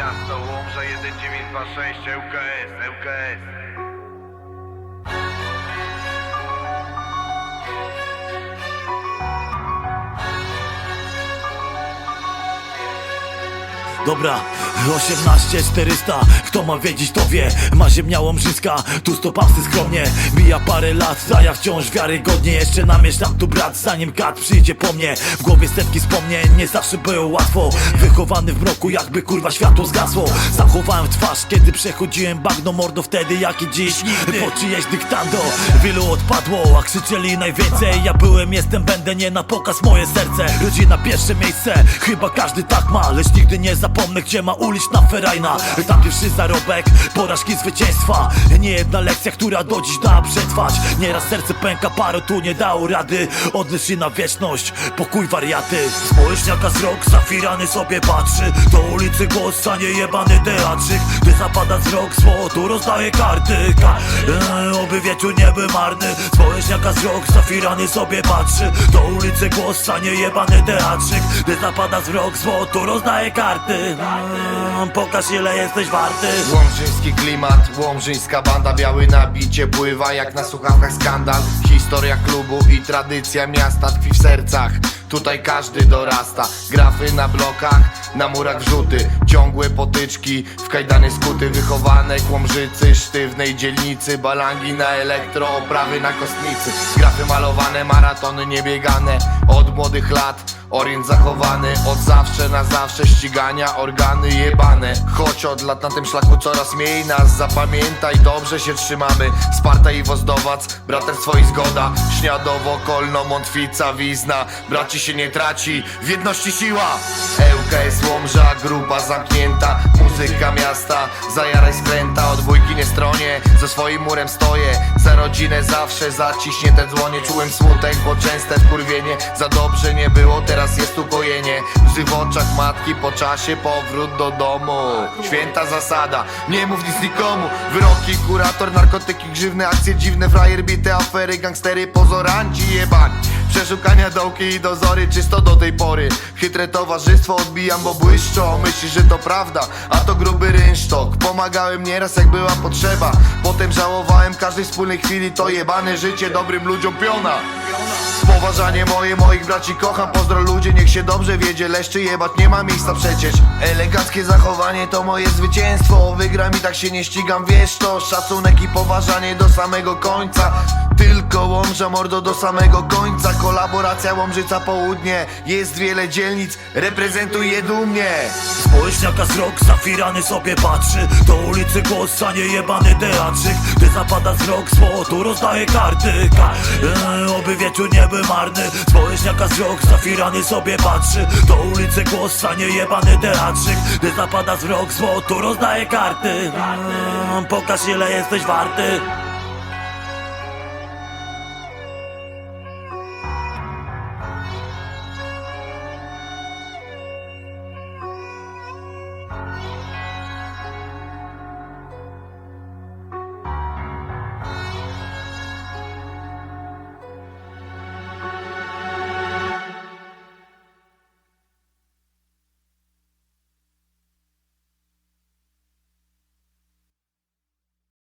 Miasto Łomża 1926 ŁKS, ŁKS Dobra, 18 400 Kto ma wiedzieć to wie. Ma ziemia łomżyska Tu stopawcy skromnie. Mija parę lat A ja wciąż wiarygodnie. Jeszcze namieszam tu brat Zanim kat przyjdzie po mnie. W głowie setki wspomnień Nie zawsze było łatwo. Wychowany w mroku Jakby kurwa światło zgasło. Zachowałem twarz Kiedy przechodziłem bagno mordo Wtedy jak i dziś Po czyjeś dyktando Wielu odpadło A krzyczeli najwięcej. Ja byłem, jestem, będę Nie na pokaz moje serce. Rodzina pierwsze miejsce Chyba każdy tak ma Lecz nigdy nie zapomnę Gdzie ma uliczna ferajna. Tam pierwszy zarobek Porażki zwycięstwa. Nie jedna lekcja, która do dziś da przetrwać. Nieraz serce pęka, paru tu nie dało rady. Odleż się na wieczność Pokój wariaty. Społeczniaka z rok Zafirany sobie patrzy. Do ulicy głos, a nie jebany teatrzyk. Gdy zapada wzrok, złotu rozdaje karty. Ka eee, Oby wieczór nie był marny. Społeczniaka z rok Zafirany sobie patrzy. Do ulicy głos, a nie jebany teatrzyk. Gdy zapada wzrok, złotu rozdaje karty Pokaż ile jesteś warty. Łomżyński klimat, łomżyńska banda Biały nabicie pływa jak na słuchawkach skandal. Historia klubu i tradycja miasta tkwi w sercach. Tutaj każdy dorasta Grafy na blokach, na murach wrzuty Ciągłe potyczki, w kajdany skuty Wychowane kłomżycy, sztywnej dzielnicy Balangi na elektro, oprawy na kostnicy. Grafy malowane, maratony niebiegane Od młodych lat Orient zachowany od zawsze na zawsze ścigania organy jebane. Choć od lat na tym szlaku coraz mniej nas zapamiętaj dobrze się trzymamy. Sparta i Wozdowac, braterstwo i zgoda. Śniadowo, Kolno, Montwica, Wizna. Braci się nie traci, w jedności siła. ŁKS Łomża, grupa zamknięta Muzyka miasta, zajaraj skręta Od bójki nie stronie, ze swoim murem stoję Za rodzinę zawsze zaciśnięte dłonie. Czułem smutek, bo częste wkurwienie. Za dobrze nie było, teraz jest ukojenie Łzy w oczach matki, po czasie powrót do domu. Święta zasada, nie mów nic nikomu. Wyroki, kurator, narkotyki, grzywne akcje dziwne. Frajer, bite afery, gangstery, pozoranci jebani Przeszukania dołki i dozory czysto do tej pory. Chytre towarzystwo odbijam, bo błyszczą. Myślisz, że to prawda, a to gruby rynsztok. Pomagałem nieraz jak była potrzeba. Potem żałowałem każdej wspólnej chwili. To jebane życie dobrym ludziom piona Poważanie moje, moich braci kocham. Pozdro ludzie, niech się dobrze wiedzie. Leszczy jebać nie ma miejsca przecież. Eleganckie zachowanie to moje zwycięstwo. Wygram i tak się nie ścigam, wiesz to. Szacunek i poważanie do samego końca. Tylko Łomża mordo do samego końca. Kolaboracja Łomżyca Południe. Jest wiele dzielnic, reprezentuje dumnie. Społeczniaka z rok zafirany sobie patrzy. Do ulicy głos, a nie jebany teatrzyk. Gdy zapada wzrok, złotu rozdaje karty. Ka eee, Oby wieczór nie był marny Społeczniaka z rok zafirany sobie patrzy. Do ulicy głos, a nie jebany teatrzyk. Gdy zapada wzrok, złotu rozdaje karty. Eee, Pokaż ile jesteś warty